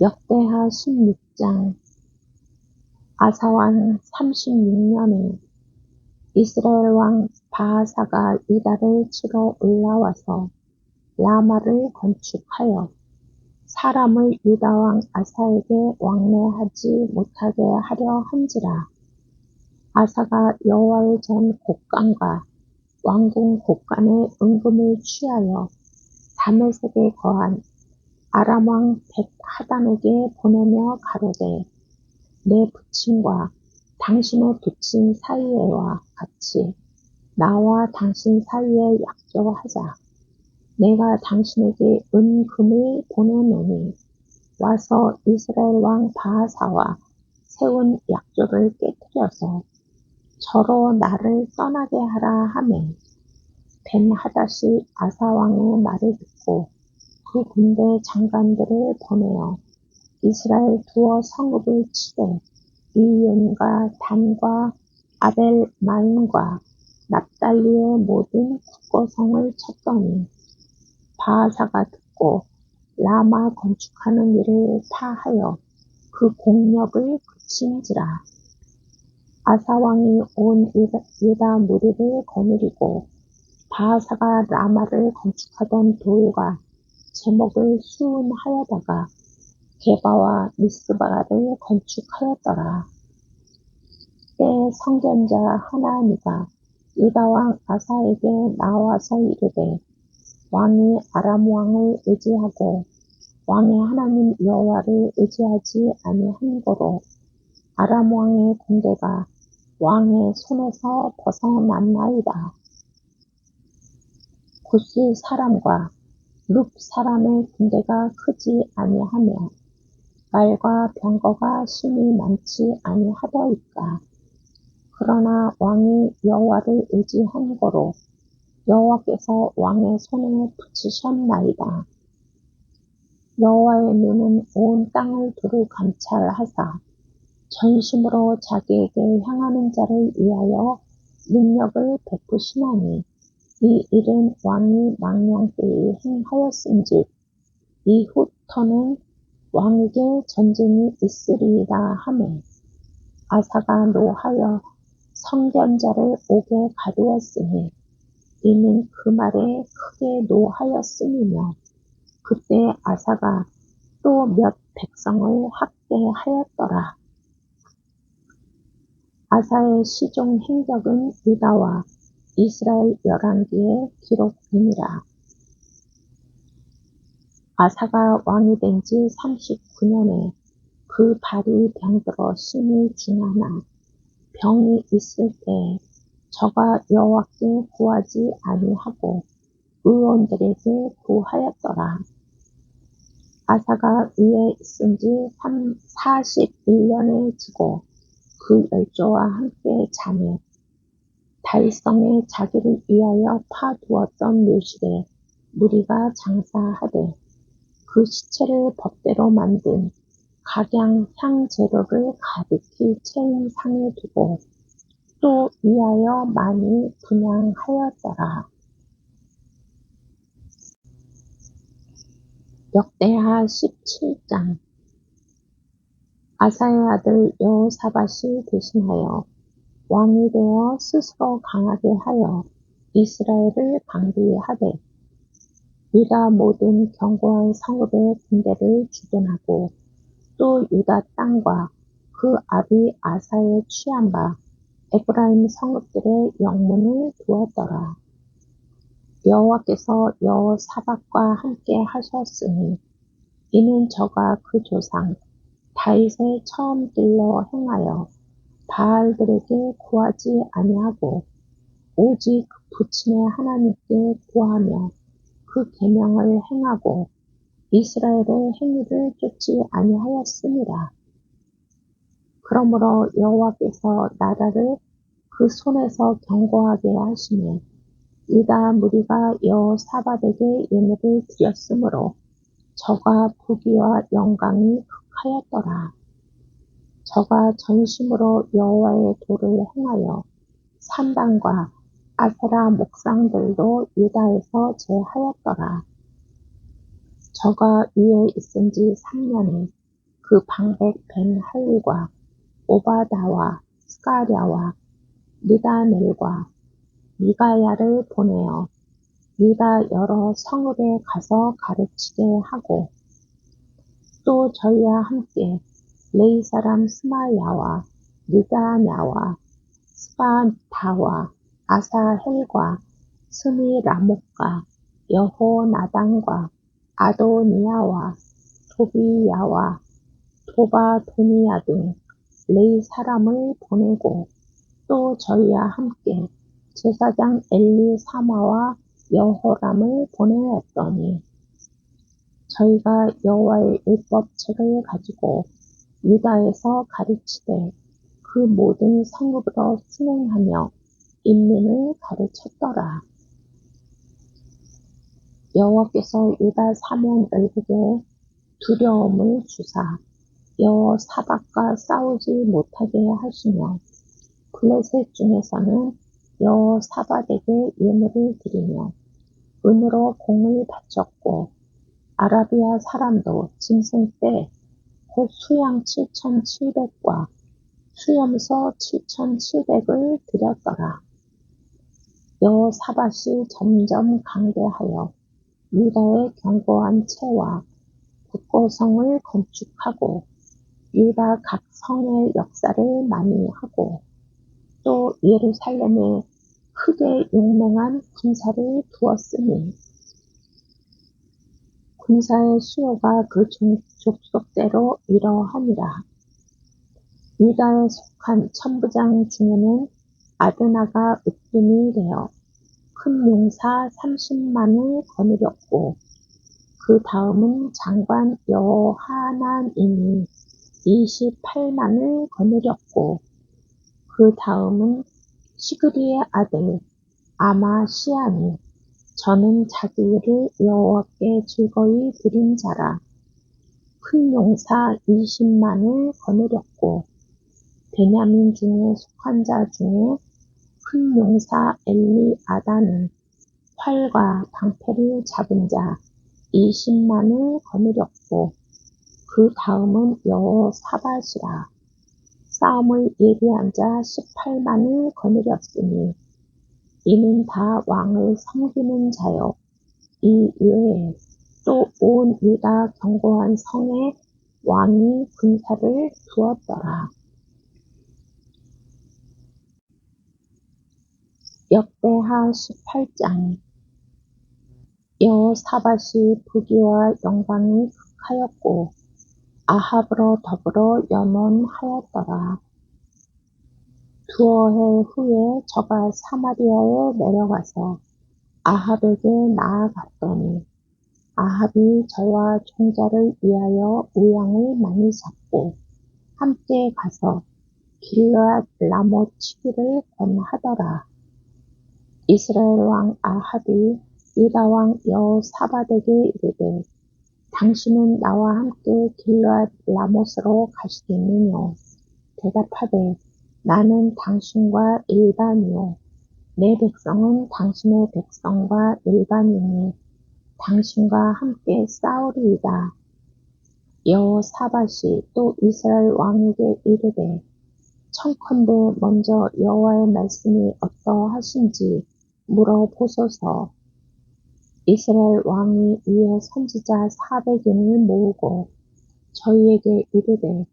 역대하 16장 아사왕 36년에 이스라엘 왕 바하사가 유다를 치러 올라와서 라마를 건축하여 사람을 유다 왕 아사에게 왕래하지 못하게 하려 한지라. 아사가 여호와의 전 곡간과 왕궁 곡간의 은금을 취하여 다메섹에 거한 아람 왕 벳하단에게 보내며 가로되 내 부친과 당신의 부친 사이에와 같이 나와 당신 사이에 약조하자. 내가 당신에게 은금을 보내노니 와서 이스라엘 왕 바하사와 세운 약조를 깨뜨려서 저로 나를 떠나게 하라 하매 벤 하닷이 아사 왕의 말을 듣고 그 군대 장관들을 보내어 이스라엘 두어 성읍을 치되 이윤과 단과 아벨 마임과 납달리의 모든 국거성을 쳤더니 바하사가 듣고 라마 건축하는 일을 파하여 그 공력을 그친지라. 아사왕이 온 유다 무리를 거느리고 바하사가 라마를 건축하던 돌과 제목을 수운하여다가 게바와 미스바를 건축하였더라. 때 성전자 하나니가 유다왕 아사에게 나와서 이르되 왕이 아람 왕을 의지하고 왕의 하나님 여호와를 의지하지 아니한 거로 아람 왕의 군대가 왕의 손에서 벗어났나이다. 구스 사람과 룹 사람의 군대가 크지 아니하며 말과 병거가 심이 많지 아니하더이까. 그러나 왕이 여호와를 의지한 거로 여호와께서 왕의 손에 붙이셨나이다. 여호와의 눈은 온 땅을 두루 감찰하사 전심으로 자기에게 향하는 자를 위하여 능력을 베푸시나니 이 일은 왕이 망령 때에 행하였은즉 이후터는 왕에게 전쟁이 있으리이다 하매 아사가 노하여 성견자를 옥에 가두었으니 이는 그 말에 크게 노하였음이며 그때 아사가 또 몇 백성을 학대하였더라. 아사의 시종 행적은 유다와 이스라엘 열왕기에 기록되니라. 아사가 왕이 된 지 39년에 그 발이 병들어 심히 중하나 병이 있을 때 저가 여호와께 구하지 아니하고 의원들에게 구하였더라. 아사가 위에 있은 지 41년에 지고 그 열조와 함께 자매 다윗성에 자기를 위하여 파두었던 묘실에 무리가 장사하되 그 시체를 법대로 만든 각양 향 재료를 가득히 채운 상에 두고 또 위하여 많이 분양하였더라. 역대하 17장 아사의 아들 여호사밧이 대신하여 왕이 되어 스스로 강하게 하여 이스라엘을 방비하되 유다 모든 견고한 성읍의 군대를 주둔하고 또 유다 땅과 그 아비 아사의 취한 바 에브라임 성읍들의 영문을 두었더라. 여호와께서 여호사밧과 함께 하셨으니 이는 저가 그 조상 다윗의 처음 길로 행하여 바알들에게 구하지 아니하고 오직 부친의 하나님께 구하며 그 계명을 행하고 이스라엘의 행위를 쫓지 아니하였습니다. 그러므로 여호와께서 나라를 그 손에서 견고하게 하시며 유다 무리가 여호사밧에게 예물을 드렸으므로 저가 부귀와 영광이 극하였더라. 저가 전심으로 여호와의 도를 행하여 산당과 아세라 목상들도 유다에서 제하였더라. 저가 위에 있은 지 3년에 그 방백 벤 할과 오바다와 스가랴와 미다넬과 미가야를 보내어 유다 여러 성읍에 가서 가르치게 하고 또 저희와 함께 레이 사람 스마야와 느다냐와 스바다와 아사헬과 스미라목과 여호나단과 아도니아와 토비야와 토바도니아 등 레이 사람을 보내고 또 저희와 함께 제사장 엘리 사마와 여호람을 보내었더니 저희가 여호와의 율법책을 가지고 유다에서 가르치되 그 모든 성읍으로 순행하며 인민을 가르쳤더라. 여호와께서 유다 사면을국에 두려움을 주사 여호 사박과 싸우지 못하게 하시며 블레셋 중에서는 여호 사박에게 예물을 드리며 은으로 공을 바쳤고 아라비아 사람도 짐승 때 곧 수양 7,700과 수염소 7,700을 드렸더라. 여호사밭이 점점 강대하여 유다의 견고한 채와 국고성을 건축하고 유다 각 성의 역사를 많이 하고 또 예루살렘에 크게 용맹한 군사를 두었으니 군사의 수요가 그 족속대로 이러하니라. 유다에 속한 천부장 중에는 아드나가 으뜸이 되어 큰 용사 30만을 거느렸고 그 다음은 장관 여하난이니 28만을 거느렸고 그 다음은 시그리의 아들 아마시아니 저는 자기 일을 여호와께 즐거이 드린 자라. 큰 용사 20만을 거느렸고 베냐민 중에 속한 자 중에 큰 용사 엘리아다는 활과 방패를 잡은 자 20만을 거느렸고 그 다음은 여호사밧이라. 싸움을 예비한 자 18만을 거느렸으니 이는 다 왕을 섬기는 자요 이 외에 또 온 유다 견고한 성에 왕이 군사를 두었더라. 역대하 18장 여호사밧이 부귀와 영광이 극하였고 아합으로 더불어 연원하였더라. 두어 해 후에 저가 사마리아에 내려가서 아합에게 나아갔더니 아합이 저와 총자를 위하여 우양을 많이 잡고 함께 가서 길르앗 라못 치기를 권하더라. 이스라엘 왕 아합이 유다 왕 여호사밧에게 이르되 당신은 나와 함께 길르앗 라못으로 가시겠느냐 대답하되 나는 당신과 일반이요 내 백성은 당신의 백성과 일반이니 당신과 함께 싸우리이다. 여호사밧이 또 이스라엘 왕에게 이르되 청컨대 먼저 여호와의 말씀이 어떠하신지 물어보소서. 이스라엘 왕이 이에 선지자 사백인을 모으고 저희에게 이르되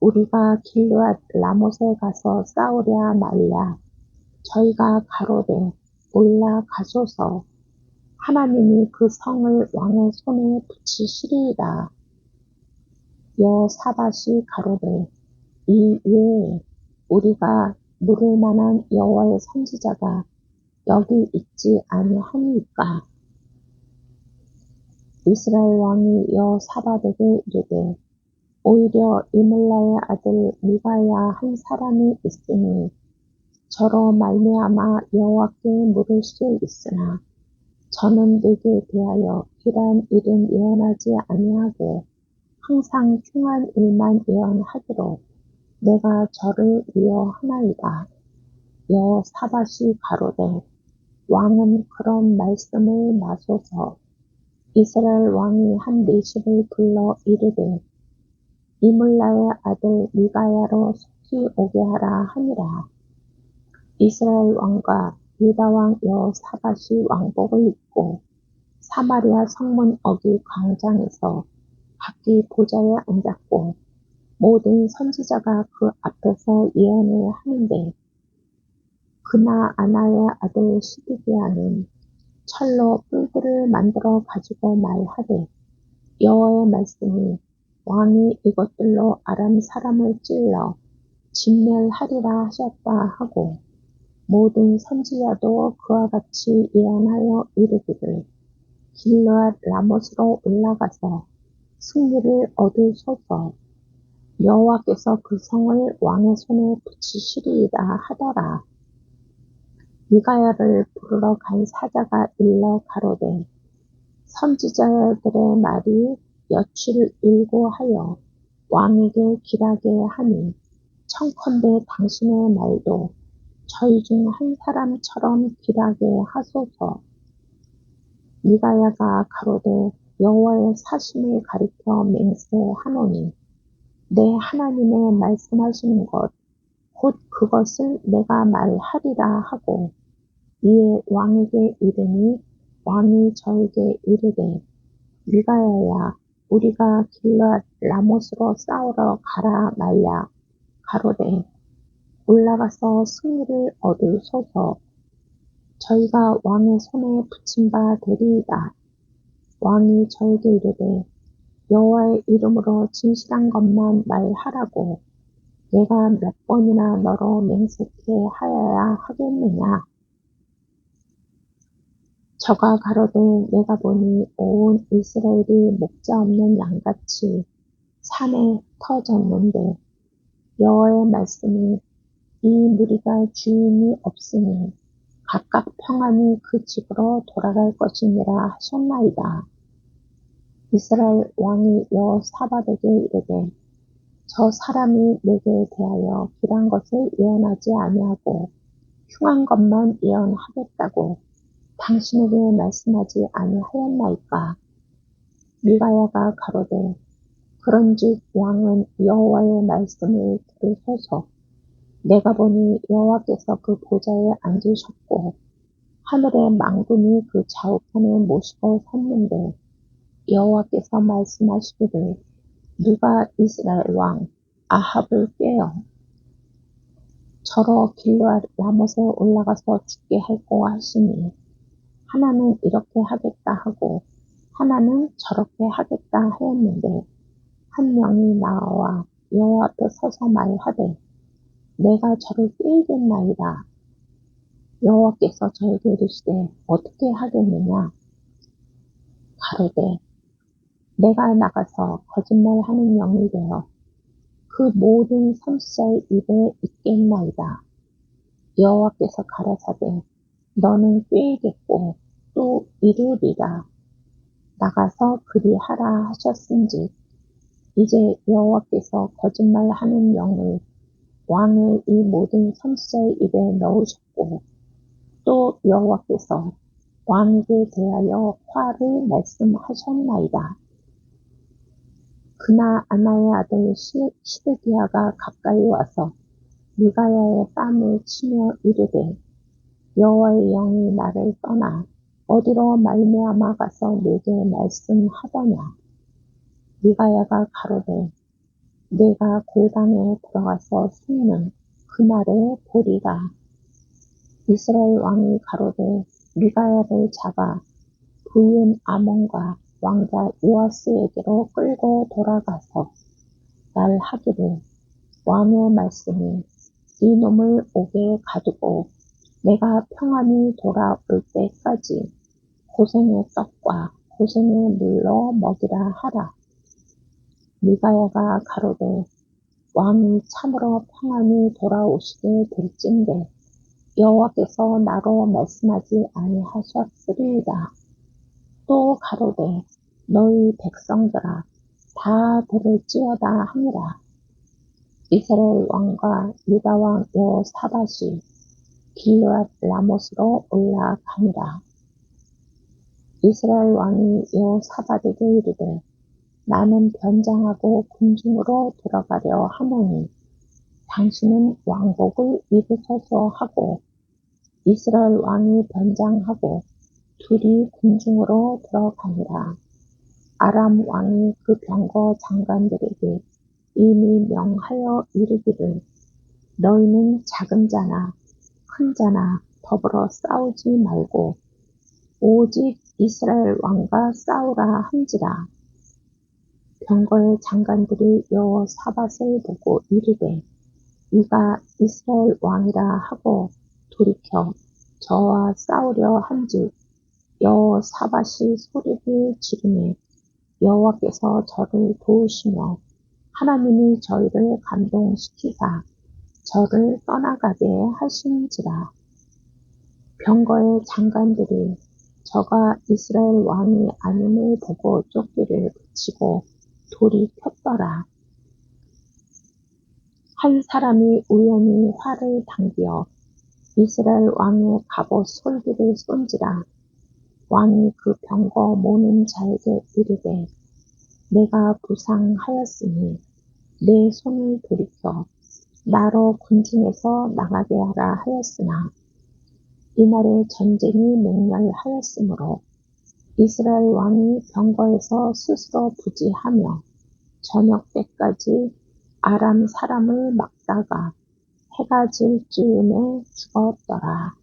우리가 길르앗 라못에 가서 싸우랴 말랴. 저희가 가로되 올라가소서. 하나님이 그 성을 왕의 손에 붙이시리이다. 여사밭이 가로되 이 외에 우리가 물을 만한 여호와의 선지자가 여기 있지 아니하니까. 이스라엘 왕이 여사밧에게 이르되 오히려 이물라의 아들 미가야 한 사람이 있으니 저로 말미암아 여호와께 물을 수 있으나 저는 내게 대하여 이러한 일은 예언하지 아니하고 항상 충한 일만 예언하기로 내가 저를 위로하나이다. 여사밧이 가로되 왕은 그런 말씀을 마소서 이스라엘 왕이 한 내십을 불러 이르되 이물라의 아들 미가야로 속히 오게 하라 하니라. 이스라엘 왕과 유다 왕 여사밧이 왕복을 입고 사마리아 성문 어귀 광장에서 각기 보좌에 앉았고 모든 선지자가 그 앞에서 예언을 하는데 그나 아나의 아들 시드기야는 철로 뿔들을 만들어 가지고 말하되 여호와의 말씀이 왕이 이것들로 아람 사람을 찔러 진멸하리라 하셨다 하고 모든 선지자도 그와 같이 예언하여 이르기를 길르앗 라못으로 올라가서 승리를 얻으소서 여호와께서 그 성을 왕의 손에 붙이시리이다 하더라. 미가야를 부르러 간 사자가 일러 가로되 선지자들의 말이 여칠 일고하여 왕에게 길하게 하니 청컨대 당신의 말도 저희 중 한 사람처럼 길하게 하소서. 미가야가 가로되 여호와의 사심을 가리켜 맹세하노니 내 하나님의 말씀하시는 것 곧 그것을 내가 말하리라 하고 이에 왕에게 이르니 왕이 저에게 이르되 미가야야 우리가 길라 라못으로 싸우러 가라 말랴 가로되 올라가서 승리를 얻을소서 저희가 왕의 손에 붙임 바 되리이다. 왕이 저에게 이르되 여호와의 이름으로 진실한 것만 말하라고 내가 몇 번이나 너로 맹세케 하여야 하겠느냐. 저가 가로되 내가 보니 온 이스라엘이 목자 없는 양같이 산에 터졌는데 여호와의 말씀이 이 무리가 주인이 없으니 각각 평안히 그 집으로 돌아갈 것이니라 하셨나이다. 이스라엘 왕이 여사밧에게 이르되 저 사람이 내게 대하여 길한 것을 예언하지 아니하고 흉한 것만 예언하겠다고 당신에게 말씀하지 아니하였나이까? 미가야가 가로되 그런즉 왕은 여호와의 말씀을 들으소서. 내가 보니 여호와께서 그 보좌에 앉으셨고 하늘의 망군이 그 좌우편에 모시고 섰는데 여호와께서 말씀하시기를 누가 이스라엘 왕 아합을 깨어 저러 길르앗 라못에 올라가서 죽게 할고 하시니 하나는 이렇게 하겠다 하고 하나는 저렇게 하겠다 하였는데 한 명이 나와 여호와 앞에 서서 말하되 내가 저를 빼이겠나이다. 여호와께서 저에게 이르시되 어떻게 하겠느냐 가로되 내가 나가서 거짓말하는 영이 되어 그 모든 선지자의 입에 있겠나이다. 여호와께서 가라사대 너는 꾀이겠고 또 이르리라. 나가서 그리하라 하셨은지 이제 여호와께서 거짓말하는 영을 왕의 이 모든 선지자의 입에 넣으셨고 또 여호와께서 왕에게 대하여 화를 말씀하셨나이다. 그나 아나의 아들 시드기야가 가까이 와서 미가야의 뺨을 치며 이르되 여호와의 영이 나를 떠나 어디로 말미암아 가서 내게 말씀하더냐? 미가야가 가로되 내가 골방에 들어가서 숨는 그날에 보리라 이스라엘 왕이 가로되 미가야를 잡아 부인 아몬과 왕자 요아스에게로 끌고 돌아가서 날 하기를 왕의 말씀이 이 놈을 옥에 가두고 내가 평안히 돌아올 때까지 고생의 떡과 고생의 물로 먹이라 하라. 미가야가 가로되 왕이 참으로 평안히 돌아오시게 될진데 여호와께서 나로 말씀하지 아니하셨으리이다. 또 가로되 너희 백성들아 다 들을지어다 하니라. 이스라엘 왕과 유다 왕 여사밧이 길르앗 라못으로 올라가니라. 이스라엘 왕이 여사밧에게 이르되 나는 변장하고 군중으로 들어가려 하노니 당신은 왕복을 입으소서 하고 이스라엘 왕이 변장하고 둘이 군중으로 들어가니라. 아람 왕이 그 병거 장관들에게 이미 명하여 이르기를 너희는 작은 자나 큰 자나 더불어 싸우지 말고 오직 이스라엘 왕과 싸우라 한지라. 병거의 장관들이 여호 사밧을 보고 이르되 이가 이스라엘 왕이라 하고 돌이켜 저와 싸우려 한즉 여호 사밧이 소리를 지르매 여호와께서 저를 도우시며 하나님이 저희를 감동시키사 저를 떠나가게 하시는지라. 병거의 장관들이 저가 이스라엘 왕이 아님을 보고 쫓기를 그치고 돌이 켰더라. 한 사람이 우연히 활을 당겨 이스라엘 왕의 갑옷 솔기를 쏜지라. 왕이 그 병거 모는 자에게 이르되 내가 부상하였으니 내 손을 돌이켜 나로 군중에서 나가게 하라 하였으나 이날에 전쟁이 맹렬하였으므로 이스라엘 왕이 병거에서 스스로 부지하며 저녁 때까지 아람 사람을 막다가 해가 질 즈음에 죽었더라.